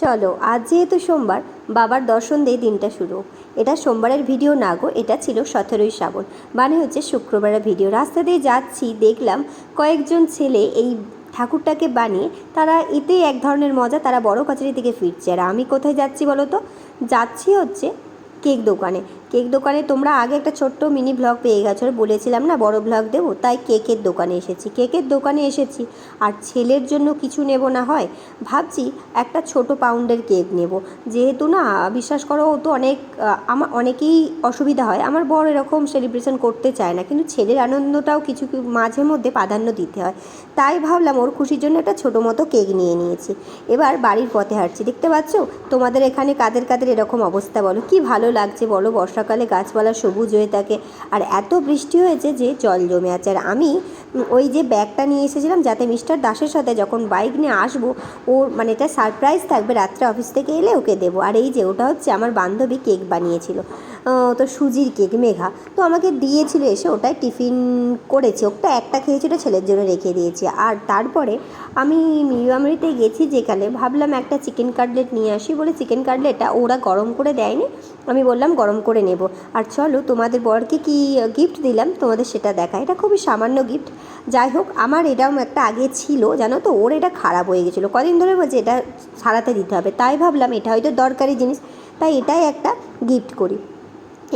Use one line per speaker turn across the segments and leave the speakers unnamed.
চলো, আজ যেহেতু সোমবার, বাবার দর্শন দিয়ে দিনটা শুরু এটা সোমবারের ভিডিও না গো, এটা ছিল সতেরোই শ্রাবণ। মানে হচ্ছে শুক্রবারের ভিডিও। রাস্তা দিয়ে যাচ্ছি, দেখলাম কয়েকজন ছেলে এই ঠাকুরটাকে বানিয়ে তারা এতেই এক ধরনের মজা, তারা বড় কাছারি থেকে ফিরছে। আর আমি কোথায় যাচ্ছি বলো তো? যাচ্ছি হচ্ছে কেক দোকানে। কেক দোকানে তোমরা আগে একটা ছোট্ট মিনি ব্লগ পেয়ে গেছো, আর বলেছিলাম না বড় ব্লগ দেবো, তাই কেকের দোকানে এসেছি। কেকের দোকানে এসেছি, আর ছেলের জন্য কিছু নেব না হয়, ভাবছি একটা ছোট পাউন্ডের কেক নেব। যেহেতু না, বিশ্বাস করো ও তো অনেক আমার অনেকেই অসুবিধা হয়, আমার বড় এরকম সেলিব্রেশন করতে চায় না, কিন্তু ছেলের আনন্দটাও কিছু মাঝে মধ্যে প্রাধান্য দিতে হয়। তাই ভাবলাম ওর খুশির জন্য একটা ছোটো মতো কেক নিয়ে নিয়েছি। এবার বাড়ির পথে হাঁটছি, দেখতে পাচ্ছ? তোমাদের এখানে কাদের কাদের এরকম অবস্থা বলো? কি ভালো লাগছে বলো বর্ষাকালে গাছপালা সবুজ হয়ে থাকে। আর এত বৃষ্টি হয়েছে যে জল জমে আছে। আর আমি ওই যে ব্যাগটা নিয়ে এসেছিলাম যাতে মিস্টার দাসের সাথে যখন বাইক নিয়ে আসব, ওর মানে এটা সারপ্রাইজ থাকবে, রাত্রে অফিস থেকে এলে ওকে দেবো। আর এই যে ওটা হচ্ছে আমার বান্ধবী কেক বানিয়েছিল। তো সুজির কেক, মেঘা। তো আমাকে দিয়েছিল এসে, ওটাই টিফিন করেছি। ওটা একটা খেয়েছি, ওটা ছেলের জন্য রেখে দিয়েছি। আর তারপরে আমি মিরামরিতে গেছি যেখানে, ভাবলাম একটা চিকেন কাটলেট নিয়ে আসি বলে চিকেন কাটলেটটা ওরা গরম করে দেয়নি। আমি বললাম, গরম করে নেব। আর চলো, তোমাদের বরকে কি গিফট দিলাম? তোমাদের সেটা দেখা। এটা খুবই সামান্য গিফট যাই হোক, আমার এরকম একটা আগে ছিল, জানো তো? ওর এটা খারাপ হয়ে গেছিল। কদিন ধরে বলছে, এটা সারাতে দিতে হবে। তাই ভাবলাম, এটা হয়তো দরকারি জিনিস। তাই এটাই একটা গিফট করি।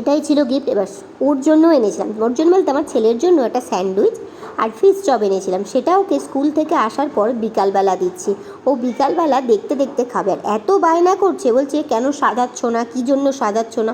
এটাই ছিল গিফট এবার ওর জন্য এনেছিলাম। ওর জন্য বলতে আমার ছেলের জন্য একটা স্যান্ডউইচ আর ফিস চপ এনেছিলাম। সেটা ওকে স্কুল থেকে আসার পর বিকালবেলা দিচ্ছি। ও বিকালবেলা দেখতে দেখতে খাবে। আর এত বায়না করছে, বলছে কেন সাজাচ্ছ না? কী জন্য সাজাচ্ছ না?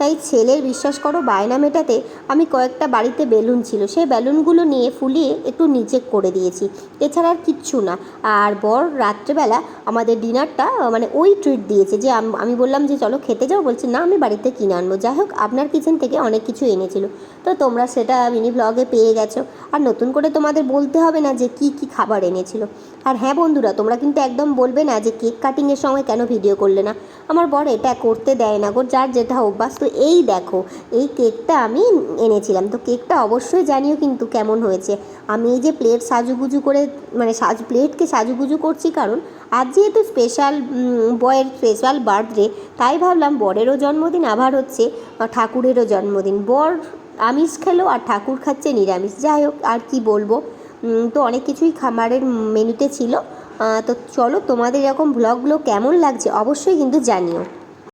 তাই ছেলের বিশ্বাস করো, বায়না মেটাতে আমি কয়েকটা বাড়িতে বেলুন ছিল। সেই বেলুনগুলো নিয়ে ফুলিয়ে একটু নিচে করে দিয়েছি। এছাড়া আর কিচ্ছু না। আর বর রাত্রেবেলা আমাদের ডিনারটা মানে ওই ট্রিট দিয়েছে যে আমি বললাম যে, চলো খেতে যাও। বলছে, না, আমি বাড়িতে কিনে আনব। যাই হোক, আপনার কিচেন থেকে অনেক কিছু এনেছিল। তো তোমরা সেটা মিনি ব্লগে পেয়ে গেছো। আর নতুন করে তোমাদের বলতে হবে না যে, কি কি খাবার এনেছিল। আর হ্যাঁ বন্ধুরা, তোমরা কিন্তু একদম বলবে না যে, কেক কাটিংয়ের সময় কেন ভিডিও করলে না। আমার বর এটা করতে দেয় না গো। যার যেটা অভ্যাস, তো এই দেখো, এই কেকটা আমি এনেছিলাম। তো কেকটা অবশ্যই জানিও কিন্তু কেমন হয়েছে। আমি এই যে প্লেট সাজুগুজু করে মানে সাজ প্লেটকে সাজুগুজু করছি কারণ আজ যেহেতু স্পেশাল বয়ের স্পেশাল বার্থডে তাই ভাবলাম বরেরও জন্মদিন, আবার হচ্ছে ঠাকুরেরও জন্মদিন। বর আমিষ খেলো আর ঠাকুর খাচ্ছে নিরামিষ। যাই হোক, আর কি বলব? তো অনেক কিছুই খামারের মেনুতে ছিল। তো চলো তোমাদের এরকম ব্লগগুলো কেমন লাগছে অবশ্যই কিন্তু জানিও।